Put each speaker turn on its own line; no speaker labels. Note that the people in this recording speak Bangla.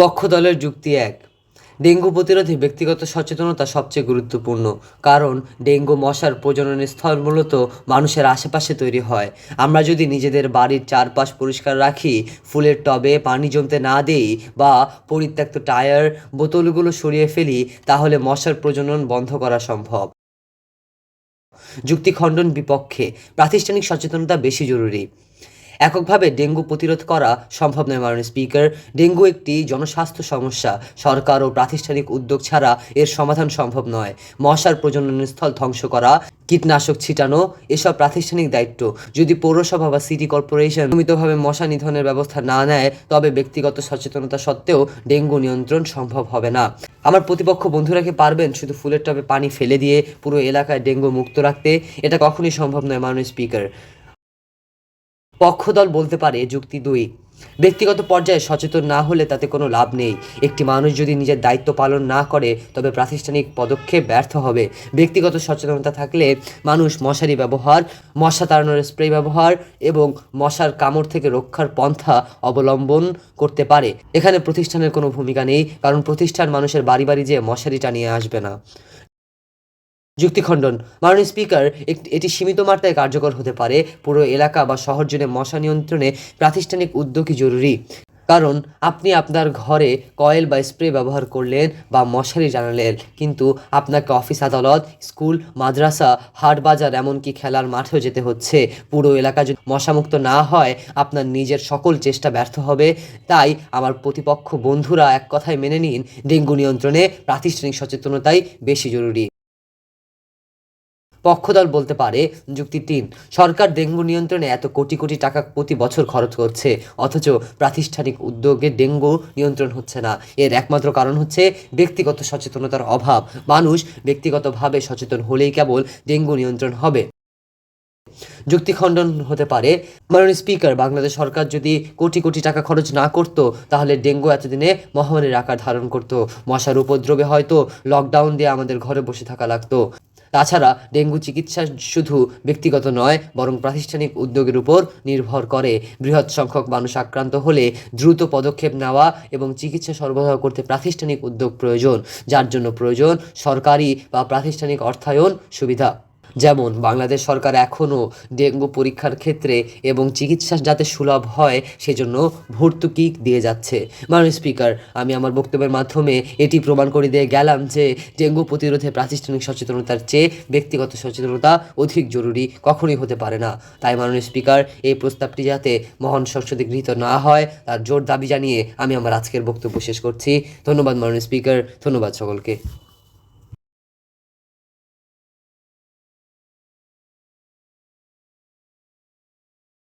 পক্ষ দলের যুক্তি এক। ডেঙ্গু প্রতিরোধে ব্যক্তিগত সচেতনতা সবচেয়ে গুরুত্বপূর্ণ, কারণ ডেঙ্গু মশার প্রজননের স্থল মূলত মানুষের আশেপাশে তৈরি হয়। আমরা যদি নিজেদের বাড়ির চারপাশ পরিষ্কার রাখি, ফুলের টবে পানি জমতে না দেই বা পরিত্যক্ত টায়ার বোতলগুলো সরিয়ে ফেলি, তাহলে মশার প্রজনন বন্ধ করা সম্ভব। যুক্তি খণ্ডন বিপক্ষে, প্রাতিষ্ঠানিক সচেতনতা বেশি জরুরি। এককভাবে ডেঙ্গু প্রতিরোধ করা সম্ভব নয়, মাননীয় স্পিকার। ডেঙ্গু একটি জনস্বাস্থ্য সমস্যা। সরকার ও প্রাতিষ্ঠানিক উদ্যোগ ছাড়া এর সমাধান সম্ভব নয়। মশার প্রজননের স্থল ধ্বংস করা, কীটনাশক ছিটানো, এসব প্রাতিষ্ঠানিক দায়িত্ব। যদি পৌরসভা বা সিটি কর্পোরেশন নিয়মিতভাবে মশা নিধনের ব্যবস্থা না নেয়, তবে ব্যক্তিগত সচেতনতা সত্ত্বেও ডেঙ্গু নিয়ন্ত্রণ সম্ভব হবে না। আমার প্রতিপক্ষ বন্ধুরা কি পারবেন শুধু ফুলের টবে পানি ফেলে দিয়ে পুরো এলাকায় ডেঙ্গু মুক্ত রাখতে? এটা কখনোই সম্ভব নয়, মাননীয় স্পিকার। পক্ষদল বলতে পারে যুক্তি দুই। ব্যক্তিগত পর্যায়ে সচেতন না হলে তাতে কোনো লাভ নেই। একটি মানুষ যদি নিজের দায়িত্ব পালন না করে, তবে প্রাতিষ্ঠানিক পদক্ষেপ ব্যর্থ হবে। ব্যক্তিগত সচেতনতা থাকলে মানুষ মশারি ব্যবহার, মশা তাড়ানোর স্প্রে ব্যবহার এবং মশার কামড় থেকে রক্ষার পন্থা অবলম্বন করতে পারে। এখানে প্রতিষ্ঠানের কোনো ভূমিকা নেই, কারণ প্রতিষ্ঠান মানুষের বাড়ি বাড়ি যেয়ে মশারি টানিয়ে আসবে না। যুক্তিখণ্ডন। মাননীয় স্পিকার এটি সীমিত মাত্রায় কার্যকর হতে পারে। পুরো এলাকা বা শহর জুড়ে মশা নিয়ন্ত্রণে প্রাতিষ্ঠানিক উদ্যোগই জরুরি। কারণ, আপনি আপনার ঘরে কয়েল বা স্প্রে ব্যবহার করলেন বা মশারি জানালেন, কিন্তু আপনাকে অফিস আদালত, স্কুল, মাদ্রাসা, হাট বাজার এমনকি খেলার মাঠেও যেতে হচ্ছে। পুরো এলাকা যদি মশামুক্ত না হয়, আপনার নিজের সকল চেষ্টা ব্যর্থ হবে। তাই আমার প্রতিপক্ষ বন্ধুরা এক কথায় মেনে নিন, ডেঙ্গু নিয়ন্ত্রণে প্রাতিষ্ঠানিক সচেতনতাই বেশি জরুরি। পক্ষদল বলতে পারে যুক্তি তিন। সরকার ডেঙ্গু নিয়ন্ত্রণে এত কোটি কোটি টাকা প্রতি বছর খরচ করছে, অথচ প্রাতিষ্ঠানিক উদ্যোগে ডেঙ্গু নিয়ন্ত্রণ হচ্ছে না। এর একমাত্র কারণ হচ্ছে ব্যক্তিগত সচেতনতার অভাব। মানুষ ব্যক্তিগতভাবে সচেতন হলেই কেবল ডেঙ্গু নিয়ন্ত্রণ হবে। যুক্তি খণ্ডন হতে পারে, মাননীয় স্পিকার, বাংলাদেশ সরকার যদি কোটি কোটি টাকা খরচ না করত, তাহলে ডেঙ্গু এতদিনে মহামারীর আকার ধারণ করত। মশার উপদ্রবে হয়তো লকডাউন দিয়ে আমাদের ঘরে বসে থাকা লাগতো। তাছাড়া ডেঙ্গু চিকিৎসা শুধু ব্যক্তিগত নয়, বরং প্রাতিষ্ঠানিক উদ্যোগের উপর নির্ভর করে। বৃহৎ সংখ্যক মানুষ আক্রান্ত হলে দ্রুত পদক্ষেপ নেওয়া এবং চিকিৎসা সরবরাহ করতে প্রাতিষ্ঠানিক উদ্যোগ প্রয়োজন, যার জন্য প্রয়োজন সরকারি বা প্রাতিষ্ঠানিক অর্থায়ন সুবিধা। যেমন বাংলাদেশ সরকার এখনও ডেঙ্গু পরীক্ষার ক্ষেত্রে এবং চিকিৎসা যাতে সুলভ হয় সেজন্য ভর্তুকি দিয়ে যাচ্ছে। মাননীয় স্পিকার, আমি আমার বক্তব্যের মাধ্যমে এটি প্রমাণ করে দিয়ে গেলাম যে ডেঙ্গু প্রতিরোধে প্রাতিষ্ঠানিক সচেতনতার চেয়ে ব্যক্তিগত সচেতনতা অধিক জরুরি, কখনোই হতে পারে না। তাই মাননীয় স্পিকার, এই প্রস্তাবটি যাতে মহান সংসদে গৃহীত না হয়, তার জোর দাবি জানিয়ে আমি আমার আজকের বক্তব্য শেষ করছি। ধন্যবাদ মাননীয় স্পিকার, ধন্যবাদ সকলকে।